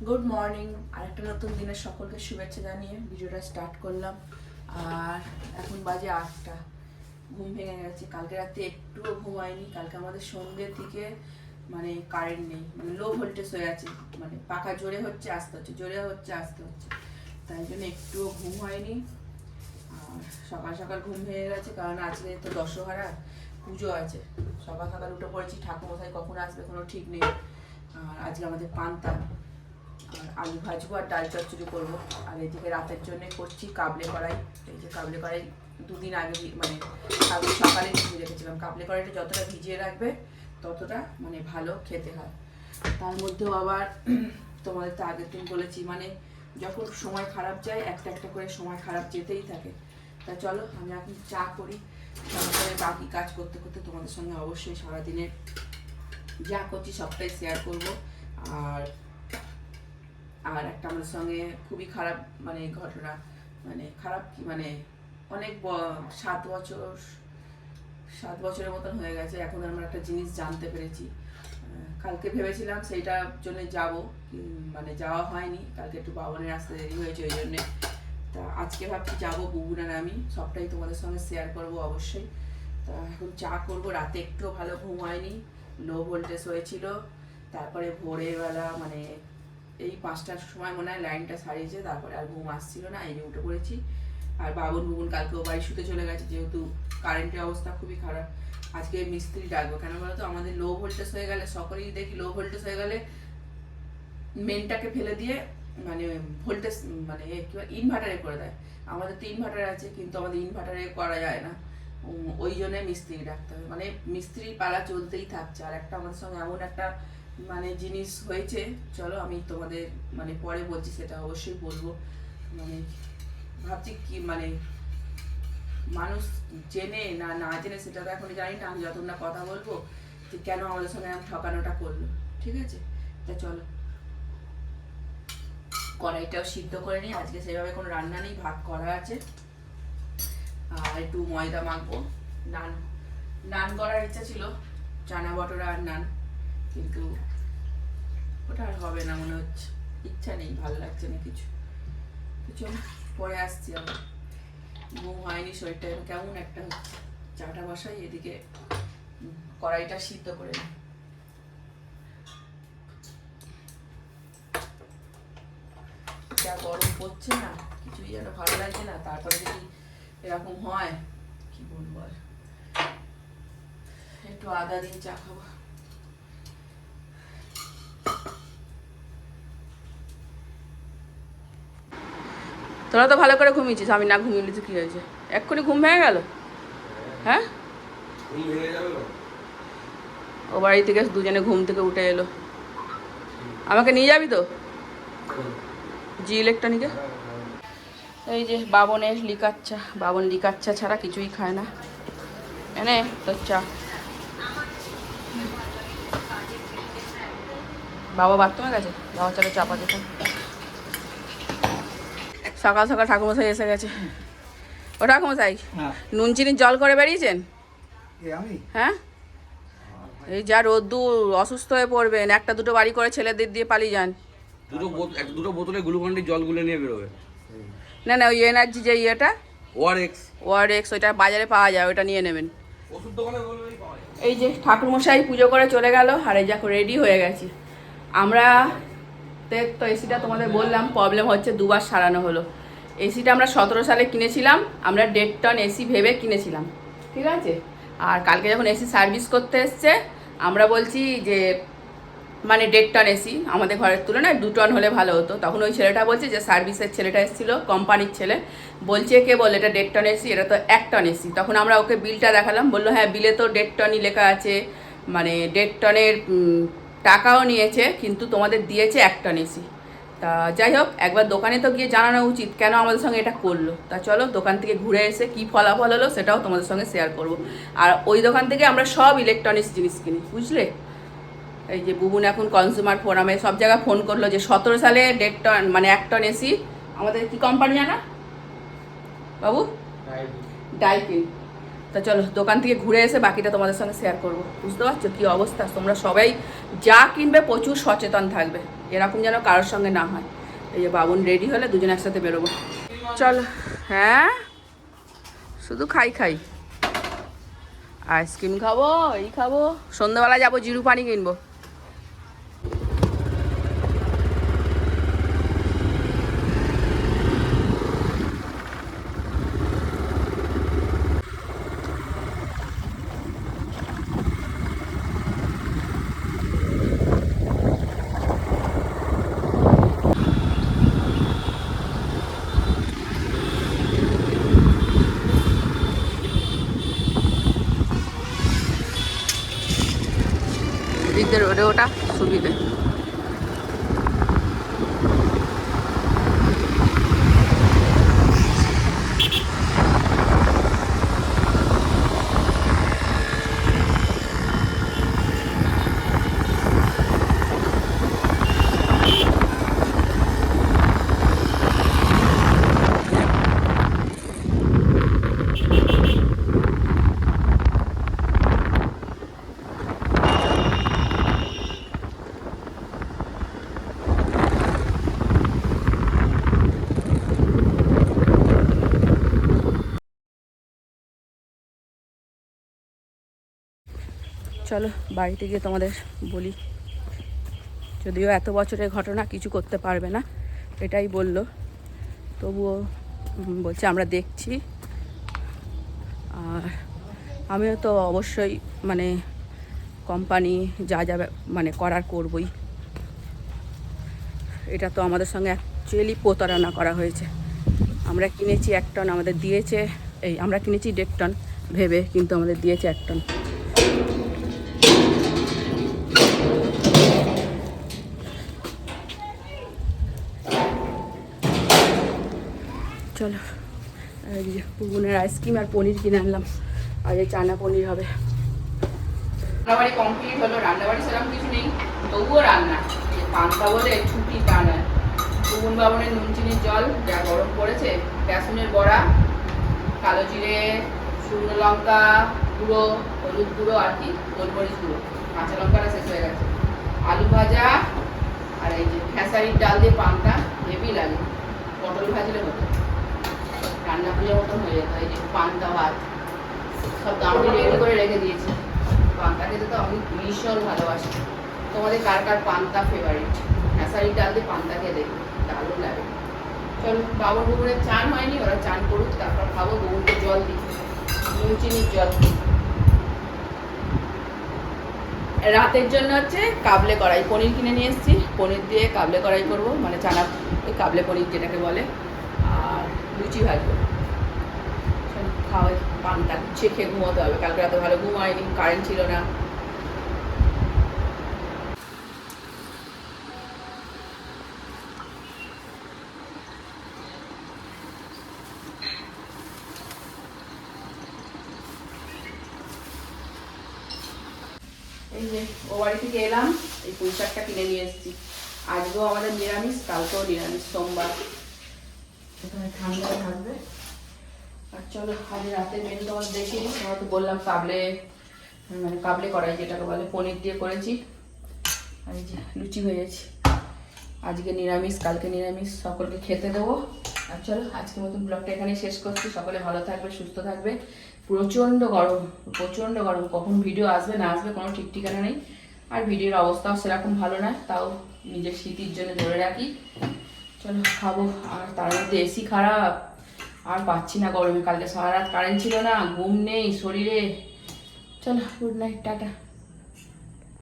Good morning আরেকটা নতুন দিনের সকলকে শুভেচ্ছা জানিয়ে ভিডিওটা স্টার্ট করলাম। আর এখন বাজে আটটা। ঘুম ভেঙে গেছে। কালকে রাতে একটুও ঘুমায়নি। কালকে আমাদের সন্ধ্যের দিকে মানে কারেন্ট নেই। মানে লো ভোল্টেজ হয়ে আছে। মানে পাখা জোরে হচ্ছে, আসতে হচ্ছে, জোরে হচ্ছে, আসতে হচ্ছে। তাই জন্য একটুও ঘুম হয়নি। আর সকাল সকাল ঘুম ভেঙে গেছে। কারণ আজকে তো দশহারা, পুজো আছে। সকাল সকাল উঠে পড়েছি ঠাকুমশাই কখন আসবে কোনো ঠিক নেই। আর আজকে আমাদের পান্তা। আলু ভাজবো আর ডাল চচ্চড়ি করব। আর এদিকে রাতের জন্য করছি কাবলে কড়াই। এই যে কাবলে কড়াই দুদিন আগে মানে কালকে সকালে ভিজিয়ে রেখেছিলাম। কাবলে কড়াইটা যতটা ভিজিয়ে রাখবে ততটা মানে ভালো খেতে হয়। তার মধ্যেও আবার তোমাদের তো আগের দিন বলেছি মানে যখন সময় খারাপ যায়, একটা একটা করে সময় খারাপ যেতেই থাকে। তা চলো, আমি এখন চা করি। তারপরে বাকি কাজ করতে করতে তোমাদের সঙ্গে অবশ্যই সারাদিনের যা করছি সবটাই শেয়ার করব। আর আর একটা আমাদের সঙ্গে খুবই খারাপ মানে ঘটনা মানে খারাপ কি মানে অনেক সাত বছর, সাত বছরের মতন হয়ে গেছে, এখন আমরা একটা জিনিস জানতে পেরেছি। কালকে ভেবেছিলাম সেইটার জন্য যাব মানে যাওয়া হয়নি, কালকে একটু বাবনের আসতে দেরি হয়েছে ওই জন্যে। তা আজকে ভাবছি যাব বুবুনার আমি, সবটাই তোমাদের সঙ্গে শেয়ার করব অবশ্যই। তা এখন চা করব, রাতে একটুও ভালো ঘুম হয়নি লো ভোল্টেজ হয়েছিল, তারপরে ভোরের বেলা মানে এই পাঁচটার সময় মনে হয় লাইনটা সারিয়েছে, তারপরে আর ঘুম আসছিল না, এই যে উঠে পড়েছি। আর বাবুন বুবুন কালকেও বাড়ি শুতে চলে গেছে, যেহেতু কারেন্টের অবস্থা খুবই খারাপ। আজকে মিস্ত্রি ডাকবো। কেন বলতো? আমাদের লো ভোল্টেজ হয়ে গেলে, সকলেই দেখি লো ভোল্টেজ হয়ে গেলে মেনটাকে ফেলে দিয়ে মানে ভোল্টেজ মানে কি ইনভার্টারে করে দেয়। আমাদের তো ইনভার্টার আছে, কিন্তু আমাদের ইনভার্টারে করা যায় না। ওই জন্য মিস্ত্রি ডাকতে হবে মানে মিস্ত্রি পালা চলতেই থাকছে। আর একটা আমাদের সঙ্গে এমন একটা মানে জিনিস হয়েছে, চলো আমি তোমাদের মানে পরে বলছি, সেটা অবশ্যই বলব। মানে ভাবছি কি মানে মানুষ জেনে না না জেনে সেটা তো এখন জানি না, আমি যতক্ষণ না কথা বলব যে কেন আমাদের সঙ্গে এরকম ঠকানোটা করল, ঠিক আছে? তা চলো। কড়াইটাও সিদ্ধ করে নিই আজকে সেভাবে কোনো রান্না নেই, ভাত করা আছে। আর একটু ময়দা মাখবো, নান নান করার ইচ্ছা ছিল, চানা বটরা আর নান। কিন্তু ওটা আর হবে না মনে হচ্ছে। ইচ্ছা নেই, ভালো লাগছে না কিছু। চলো, পরে আসছি আবার। ঘুম হয়নি শরীরটা কেমন একটা হচ্ছে। চাটা বসাই, এদিকে কড়াইটা সিদ্ধ করে নিই। যা গরম পড়ছে না, কিছুই যেন ভালো লাগছে না, তারপরে যদি এরকম হয়, কি বলব আর। একটু আদা দিয়ে চা খাব। তোরা তো ভালো করে ঘুমিয়েছিস আমি না ঘুমিয়ে তো কি হয়েছে? এক্ষুনি ঘুম ভেঙে গেল? হ্যাঁ? ও বাড়ি থেকে দুজনে ঘুম থেকে উঠে এলো। আমাকে নিয়ে যাবি তো? জি ইলেকট্রনিকে? এই যে বাবনের লিকাচ্চা বাবন লিকাচ্চা ছাড়া কিছুই খায় না। এনে তোর চা। বাবা বাথরুমে গেছে? বাবা চলে চা পাতে। সকাল সকাল ঠাকুমশাই এসে গেছে। ও ঠাকুমশাই হ্যাঁ। নুন চিনির জল করে বেরিয়েছেন? হ্যাঁ? এই যা রোদ্দুর অসুস্থ হয়ে পড়বেন একটা দুটো বাড়ি করে ছেলেদের দিয়ে পালিয়ে যান। দুটো এক দুটো বোতলে গ্লুকন্ডি জল গুলে নিয়ে বেরোবে। না না ওই এনার্জি যে ইয়েটা ওয়ার এক্স ওয়ার এক্স ওইটা বাজারে পাওয়া যায় ওইটা নিয়ে নেবেন। ওষুধ দোকানে বললেই পাওয়া যায়। এই যে ঠাকুরমশাই পুজো করে চলে গেল আর এই দেখো রেডি হয়ে গেছি। আমরা তে- তো এসিটা তোমাদের বললাম প্রবলেম হচ্ছে দুবার সারানো হলো। এসিটা আমরা সতেরো সালে কিনেছিলাম, আমরা দেড় টন এসি ভেবে কিনেছিলাম, ঠিক আছে? আর কালকে যখন এসি সার্ভিস করতে এসছে, আমরা বলছি যে মানে দেড় টন এসি আমাদের ঘরের তুলনায় দু টন হলে ভালো হতো। তখন ওই ছেলেটা বলছে যে সার্ভিসের ছেলেটা এসেছিল কোম্পানির ছেলে। বলছে কে বল, এটা দেড় টন এসি এটা তো এক টন এসি তখন আমরা ওকে বিলটা দেখালাম, বলল হ্যাঁ বিলে তো দেড় টনই লেখা আছে। মানে দেড় টনের টাকাও নিয়েছে কিন্তু তোমাদের দিয়েছে এক টন এসি তা যাই হোক একবার দোকানে তো গিয়ে জানানো উচিত কেন আমাদের সঙ্গে এটা করল। তা চলো দোকান থেকে ঘুরে এসে কি ফলাফল হলো সেটাও তোমাদের সঙ্গে শেয়ার করব। আর ওই দোকান থেকে আমরা সব ইলেকট্রনিক্স জিনিস কিনি বুঝলে? এই যে বুবুন এখন কনজিউমার ফোরামে সব জায়গায় ফোন করল যে সতেরো সালে দেড় টন মানে এক টন এসি আমাদের কি কোম্পানি জানা? বাবু? ডাইকিন তা চলো, দোকান থেকে ঘুরে এসে বাকিটা তোমাদের সঙ্গে শেয়ার করব। বুঝতে পারছ কী অবস্থা? তোমরা সবাই যা কিনবে প্রচুর সচেতন থাকবে। এরকম যেন কারোর সঙ্গে না হয়। এই যে বাবুন রেডি হলে দুজন একসাথে বেরোবো। চলো হ্যাঁ? শুধু খাই খাই। আইসক্রিম খাব, এই খাব। সন্ধ্যাবেলা যাব জিরু পানি কিনবো দিকদের রোডে ওটা সুবিধে চলো বাড়িতে গিয়ে তোমাদের বলি। যদিও এত বছরের ঘটনা কিছু করতে পারবে না, এটাই বলল। তবুও বলছে আমরা দেখছি। আর আমিও তো অবশ্যই মানে কোম্পানি যা যা মানে করার করবই। এটা তো আমাদের সঙ্গে অ্যাকচুয়ালি প্রতারণা করা হয়েছে। আমরা কিনেছি এক টন, আমাদের দিয়েছে, এই, আমরা কিনেছি দেড় টন, ভেবে কিন্তু আমাদের দিয়েছে এক টন। চলো। পুগুনের আইসক্রিম আর পনির কিনে আনলাম। আর এই চানা পনির হবে। রান্নাবাড়ি কমপ্লিট হলো, রান্নাবাড়ি সেরকম কিছু নেই, তবুও রান্না। পান্তা বলে ছুটি টানা পুগুন বাবনের নুন চিনির জল, যা গরম পড়েছে, বেসনের বড়া, কালো জিরে, শুকনো লঙ্কা গুঁড়ো, হলুদ গুঁড়ো আর কি, গোলমরিচ গুঁড়ো। কাঁচা লঙ্কাটা শেষ হয়ে গেছে। আলু ভাজা আর এই যে খেসারির ডাল দিয়ে পান্তা, হেভি লাগে। পটল ভাজলে হতো। রান্না পুজোর মতন হয়ে যেত। এই যে পান্তা ভাত, সব দামটি রেডি করে রেখে দিয়েছি। পান্তা খেতে তো আমি ভীষণ ভালোবাসি। তোমাদের কার কার পান্তা ফেভারিট খেসারির ডাল দিয়ে পান্তা দেখবে দারুণ লাগে। চলো, বাবুর বুকুরে চান হয়নি, ওরা চান করুক, তারপর খাব বুকুরকে জল দিই। নুন চিনির জল। রাতের জন্য হচ্ছে কাবলে কড়াই, পনির কিনে নিয়ে এসেছি। পনির দিয়ে কাবলে কড়াই করব মানে চানা কাবলে পনির যেটাকে বলে। আর লুচি ভাজবো চল, খাওয়াই পান্তা গুছিয়ে খেয়ে ঘুমোতে হবে। কালকে রাতে ভালো ঘুম হয়নি কারেন্ট ছিল না। ও বাড়ি থেকে এলাম এই পুঁই শাকটা কিনে নিয়ে এসেছি। আজকেও আমাদের নিরামিষ কালকেও নিরামিষ সোমবার। এখানে ঠান্ডা থাকবে। আর চলো আজ রাতে মেনু তোমার দেখি তোমার তো বললাম কাবলে মানে কাবলে কড়াই, যেটাকে বলে পনির দিয়ে করেছি। আর যে লুচি হয়েছে আজকে নিরামিষ, কালকে নিরামিষ, সকলকে খেতে দেবো। আর চলো, আজকের মতন ব্লগটা এখানে শেষ করছি। সকলে ভালো থাকবে, সুস্থ থাকবে। প্রচণ্ড গরম প্রচণ্ড গরম। কখন ভিডিও আসবে, না আসবে, কোনো ঠিক ঠিকানা নেই। আর ভিডিওর অবস্থাও সেরকম ভালো না তাও নিজের স্মৃতির জন্য ধরে রাখি। চলো খাব। আর তার মধ্যে এসি খারাপ। আর পাচ্ছি না গরমে কালকে সারা রাত কারেন্ট ছিল না, ঘুম নেই শরীরে। চলো গুড নাইট টাটা।